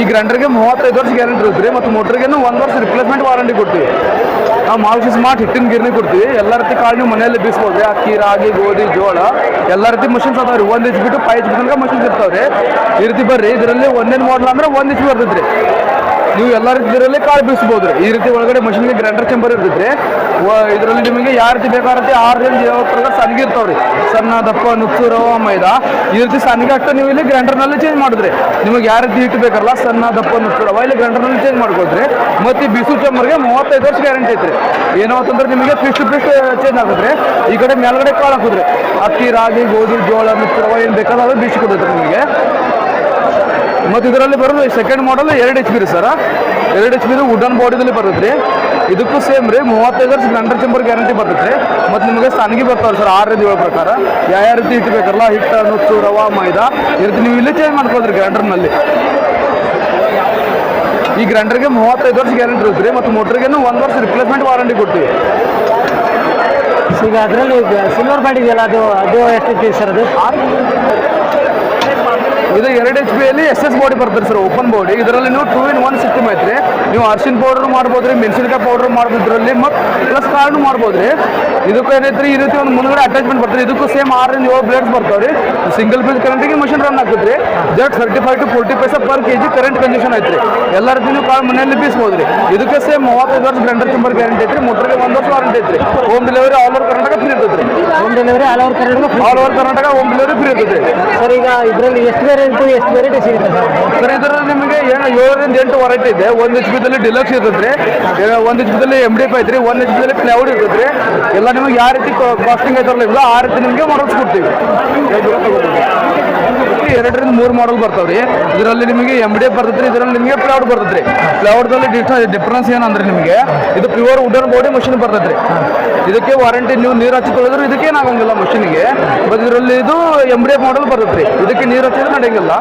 ಈ ಗ್ರೈಂಡರ್ಗೆ ಮೂವತ್ತೈದು ವರ್ಷ ಗ್ಯಾರಂಟಿ ಇರುತ್ತೆ ಮತ್ತು ಮೋಟ್ರಿಗೇನು ಒಂದು ವರ್ಷ ರಿಪ್ಲೇಸ್ಮೆಂಟ್ ವಾರಂಟಿ ಕೊಡ್ತೀವಿ. ನಾವು ಮಾಲ್ಸಿ ಸ್ಮಾರ್ಟ್ ಹಿಟ್ಟಿನ ಗಿರ್ನಿ ಕೊಡ್ತೀವಿ, ಎಲ್ಲ ರೀತಿ ಕಾಳು ನೀವು ಮನೆಯಲ್ಲಿ ಬೀಸ್ಬೋದು. ರೀ ಅಕ್ಕಿ ರಾಗಿ ಗೋಧಿ, ಜೋಳ, ಎಲ್ಲ ರೀತಿ ಮಷಿನ್ಸ್ ಅದಾವೆ ರೀ. ಒಂದು ಇಂಚ್ ಬಿಟ್ಟು ಫೈವ್ ಇಂಚ್ ತನಕ ಮಷಿನ್ಸ್ ಇರ್ತಾವೆ ರೀ. ಈ ರೀತಿ ಬರ್ರಿ, ಇದರಲ್ಲಿ ಒಂದೇನು ಮಾಡಲ್ ಅಂದ್ರೆ ಒಂದು ಇಂಚ್ ರೀ ನೀವು ಎಲ್ಲ ರೀತಿ ಇದರಲ್ಲಿ ಕಾಳು ಬೀಸ್ಬೋದು ರೀ ಈ ರೀತಿ ಒಳಗಡೆ ಮಷಿನ್ಗೆ ಗ್ರೈಂಡರ್ ಚೆಂಬರ್ ಇರ್ತಿದ್ರೆ ಇದರಲ್ಲಿ ನಿಮಗೆ ಯಾವ ರೀತಿ ಬೇಕಾಗುತ್ತೆ ಆರು ರೇಂಜ್ ಸಣ್ಣಗೆ ಇರ್ತಾವೆ ರೀ ಸಣ್ಣ ದಪ್ಪ, ನುಚ್ಚು, ರವ, ಮೈದಾ, ಈ ರೀತಿ ಸಣ್ಣಗೆ ಅಷ್ಟು ನೀವು ಇಲ್ಲಿ ಗ್ರೈಂಡರ್ನಲ್ಲಿ ಚೇಂಜ್ ಮಾಡಿದ್ರೆ. ನಿಮಗೆ ಯಾವ ರೀತಿ ಹಿಟ್ಟು ಬೇಕಲ್ಲ, ಸಣ್ಣ, ದಪ್ಪ, ನುಚ್ಚು, ರವ ಇಲ್ಲಿ ಗ್ರೈಂಡರ್ನಲ್ಲಿ ಚೇಂಜ್ ಮಾಡ್ಕೊಳ್ರಿ ಮತ್ತು ಬಿಸು ಚೆಂಬರ್ಗೆ ಮೂವತ್ತೈದು ವರ್ಷ ಗ್ಯಾರಂಟಿ ಐತ್ರಿ. ಏನೋ ಅಂತಂದ್ರೆ ನಿಮಗೆ ಫಿಸ್ಟ್ ಫಿಸ್ಟ್ ಚೇಂಜ್ ಆಗುತ್ತೆ ಈ ಕಡೆ ಮೇಲ್ಗಡೆ ಕಾಳು ಹಾಕಿದ್ರಿ. ಅಕ್ಕಿ, ರಾಗಿ, ಗೋಧಿ, ಜೋಳ, ನುಚ್ಚು, ರವ ಏನು ಬೇಕಾದ್ರೆ ಅದು ಬೀಸಿ ಕೊಡುತ್ತೆ ನಿಮಗೆ. ಮತ್ತು ಇದರಲ್ಲಿ ಬರೋದು ಸೆಕೆಂಡ್ ಮಾಡಲ್ ಎರಡು ಎಚ್ ಪಿ ರೀ ಸರ್ ಎರಡು ಎಚ್ ಪಿ ವುಡನ್ ಬಾಡಿದಲ್ಲಿ ಬರುತ್ತೆ ರೀ ಇದಕ್ಕೂ ಸೇಮ್ ರೀ ಮೂವತ್ತೈದು ವರ್ಷ ಗಂಟರ್ ಚೆಂಬರ್ ಗ್ಯಾರಂಟಿ ಬರುತ್ತೆ ರೀ ಮತ್ತು ನಿಮಗೆ ಸಣ್ಣಗೆ ಬರ್ತಾವೆ ಸರ್ ಆರರಿಂದ ಏಳು ಪ್ರಕಾರ. ಯಾವ ಯಾವ ರೀತಿ ಹಿಟ್ಟು ಬೇಕಲ್ಲ ಹಿಟ್ಟು ನುಚ್ಚು ರವಾ ಮೈದಾ ಈ ರೀತಿ ನೀವು ಇಲ್ಲಿ ಚೇಂಜ್ ಮಾಡ್ಕೊಳ್ತೀರಿ ಗ್ರೈಂಡರ್ನಲ್ಲಿ ಈ ಗ್ರೈಂಡರ್ಗೆ ಮೂವತ್ತೈದು ವರ್ಷ ಗ್ಯಾರಂಟಿ ಇರುತ್ತೆ ರೀ ಮತ್ತು ಮೋಟ್ರಿಗೇನು ಒಂದು ವರ್ಷ ರಿಪ್ಲೇಸ್ಮೆಂಟ್ ವಾರಂಟಿ ಕೊಡ್ತೀವಿ. ಈಗ ಅದರಲ್ಲಿ ಸಿಲ್ವರ್ ಬಾಡಿ ಇದೆಯಲ್ಲ ಅದು ಅದು ಎಷ್ಟು ಸರ್ ಅದು? ಇದು ಎರಡು ಎಚ್ ಪಿಯಲ್ಲಿ ಎಸ್ ಎಸ್ ಬಾಡಿ ಬರ್ತದೆ ಸರ್ ಓಪನ್ ಬಾಡಿ ಇದರಲ್ಲಿ ನೀವು ಟೂ ಇನ್ ಒನ್ ಸಿಸ್ಟಮ್ ಐತ್ರಿ. ನೀವು ಅರ್ಶಿನ ಪೌಡರ್ ಮಾಡ್ಬೋದು ರೀ ಮೆಣಸಿನಕಾಯಿ ಪೌಡರ್ ಮಾಡ್ಬೋದು ಇದರಲ್ಲಿ ಮತ್ತು ಪ್ಲಸ್ ಕಾರ್ಡ್ ಮಾಡ್ಬೋದು ರೀ ಇದಕ್ಕೂ ಏನೈತ್ರಿ, ಈ ರೀತಿ ಒಂದು ಮುಂದ್ಗಡೆ ಅಟ್ಯಾಚ್ಮೆಂಟ್ ಬರ್ತದೆ. ಇದಕ್ಕೂ ಸೇಮ್ ಆರಿಂದ ಏಳು ಬ್ಲೇಡ್ಸ್ ಬರ್ತಾವೆ ರೀ ಸಿಂಗಲ್ ಪೀಸ್ ಕರೆಂಟಿಗೆ ಮಷಿನ್ ರನ್ ಆಗ್ತದೆ ರೀ just thirty five to forty paisa per K G current condition ಐತ್ರಿ. ಎಲ್ಲ ರೀತಿ ನೀವು ಕಾಳು ಮನೆಯಲ್ಲಿ ಬೀಸ್ಬೋದು ರೀ ಇದಕ್ಕೆ ಸೇಮ್ ಮೂವತ್ತೈದು ವರ್ಷ ಗ್ರೈಂಡರ್ ತುಂಬ ಗ್ಯಾರಂಟಿ ಐತ್ರಿ ಮೋಟ್ರಿಗೆ ಒಂದು ವರ್ಷ ವಾರಂಟಿ ಐತ್ರಿ. Home delivery all over Karnataka free ಇರ್ತದೆ ರೀ home delivery all over Karnataka all over Karnataka home delivery free ಇರ್ತದೆ. ಸರ್ ಈಗ ಇದರಲ್ಲಿ ಎಷ್ಟು ವೆರೈಟಿ ಎಷ್ಟು ವೆರೈಟಿ ಸಿಗುತ್ತೆ ಸರ್ ಇದರಲ್ಲಿ ನಿಮಗೆ ಏನು ಏಳರಿಂದ ಎಂಟು ವರೈಟಿ ಇದೆ. ಒಂದು ಎಚ್ ಪಿದಲ್ಲಿ ಡಿಲಕ್ಸ್ ಇರ್ತದೆ. ರೀ ಒಂದು ಎಚ್ ಪಿದಲ್ಲಿ ಎಂ ಡಿ ಪಿ ಐತ್ರಿ. ಒಂದು ಎಚ್ ಪಿದಲ್ಲಿ ಪ್ಲೌಡ್ ಇರ್ತದೆ. ರೀ ಎಲ್ಲ ನಿಮಗೆ ಯಾವ ರೀತಿ ಕಾಸ್ಟಿಂಗ್ ಐತಾರಲ್ಲ ಇಲ್ಲ ಆ ರೀತಿ ನಿಮಗೆ ಮಾಡಲ್ಸ್ ಕೊಡ್ತೀವಿ. ಎರಡರಿಂದ ಮೂರು ಮಾಡಲ್ ಬರ್ತಾವ ರೀ ಇದರಲ್ಲಿ ನಿಮಗೆ ಎಂ ಡಿ ಬರ್ತೈತೆ ರೀ ಇದರಲ್ಲಿ ನಿಮಗೆ ಪ್ಲೌಡ್ ಬರ್ತದ್ರಿ. ಪ್ಲೌಡ್ದಲ್ಲಿ ಡಿಫ್ರೆನ್ಸ್ ಏನಂದ್ರೆ ನಿಮಗೆ ಇದು ಪ್ಯೂರ್ ವುಡನ್ ಬಾಡಿ ಮಷಿನ್ ಬರ್ತೈತ್ರಿ ಇದಕ್ಕೆ ವಾರಂಟಿ ನೀವು ನೀರು ಹಚ್ಚಿಕೊಳ್ಳೋದ್ರು ಇದಕ್ಕೇನಾಗಂಗಿಲ್ಲ ಮಷಿನಿಗೆ. ಬಟ್ ಇದರಲ್ಲಿ ಇದು ಡಿ ಮಾಡಲ್ ಬರುತ್ತೆ ಇದಕ್ಕೆ ನೀರು ಹಚ್ಚಿದ್ರೆ ನಡೆಯಂಗಿಲ್ಲ.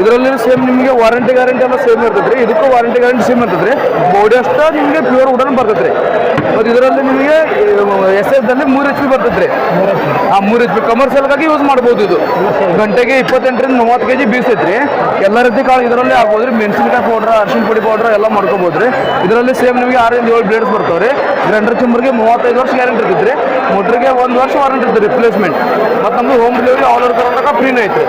ಇದರಲ್ಲಿ ಸೇಮ್ ನಿಮಗೆ ವಾರಂಟಿ ಗ್ಯಾರಂಟಿ ಎಲ್ಲ ಸೇಮ್ ಇರ್ತೈತೆ ರೀ ಇದಕ್ಕೂ ವಾರಂಟಿ ಗ್ಯಾರಂಟಿ ಸೇಮ್ ಇರ್ತೈತ್ರಿ ಬಾಡಿ ಅಷ್ಟ ನಿಮಗೆ ಪ್ಯೂರ್ ವುಡನ್ ಬರ್ತೈತ್ರಿ ಮತ್ತು ಇದರಲ್ಲಿ ನಿಮಗೆ ಎಸ್ ದಲ್ಲಿ ಮೂರು ಎಚ್ ಪಿ ಬರ್ತೈತೆ ರೀ ಆ ಮೂರು ಎಚ್ ಪಿ ಕಮರ್ಷಿಯಲ್ಗಾಗಿ ಯೂಸ್ ಮಾಡ್ಬೋದು ಇದು. ಗಂಟೆಗೆ ಇಪ್ಪತ್ತೆಂಟರಿಂದ ಮೂವತ್ತು ಕೆ ಜಿ ಬೀಸೈತೆ ರೀ ಎಲ್ಲ ರೀತಿ ಕಾಳು ಇದರಲ್ಲಿ ಆಗ್ಬೋದು ರೀ ಮೆಣಸಿನಕಾಯಿ ಪೌಡ್ರ್ ಅರ್ಶಿನ ಪುಡಿ ಪೌಡ್ರ್ ಎಲ್ಲ ಮಾಡ್ಕೋಬೋದು ಇದರಲ್ಲಿ ಸೇಮ್ ನಿಮಗೆ ಆರಿಂದ ಏಳು ಬ್ಲೇಡ್ಸ್ ಬರ್ತಾವೆ ರೀ ಗ್ರೈಂಡರ್ ಚಿಂಬರ್ಗೆ ಮೂವತ್ತೈದು ವರ್ಷ ಗ್ಯಾರಂಟಿ ಇರ್ತೈತೆ ರೀ ಮೋಟ್ರಿಗೆ ಒಂದು ವರ್ಷ ವಾರಂಟಿ ಇರ್ತದೆ ರಿಪ್ಲೇಸ್ಮೆಂಟ್ ಮತ್ತು ನಮ್ಮದು home delivery all over Karnataka ಫ್ರೀನೇ ಐತೆ.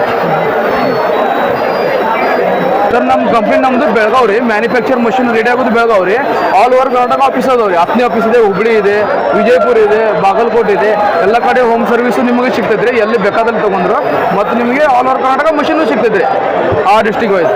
ಸರ್ ನಮ್ಮ ಕಂಪ್ನಿ ನಮ್ಮದು ಬೆಳಗಾವ್ ರೀ. ಮ್ಯಾನುಫ್ಯಾಕ್ಚರ್ ಮಷಿನ್ ರೆಡಿ ಆಗೋದು ಬೆಳಗಾವ್ ರೀ. ಆಲ್ ಓವರ್ ಕರ್ನಾಟಕ ಆಫೀಸ್ ಅದಾವ ರೀ. ಹತ್ತನೇ ಆಫೀಸ್ ಇದೆ, ಹುಬ್ಳಿ ಇದೆ, ವಿಜಯಪುರ ಇದೆ, ಬಾಗಲಕೋಟೆ ಇದೆ. ಎಲ್ಲ ಕಡೆ ಹೋಮ್ ಸರ್ವಿಸು ನಿಮಗೆ ಸಿಗ್ತೈತೆ ರೀ. ಎಲ್ಲಿ ಬೇಕಾದಲ್ಲಿ ತೊಗೊಂಡ್ರು. ಮತ್ತು ನಿಮಗೆ ಆಲ್ ಓವರ್ ಕರ್ನಾಟಕ ಮಷಿನು ಸಿಗ್ತೈತೆ ರೀ. ಆ ಡಿಸ್ಟಿಕ್ ವೈಸ್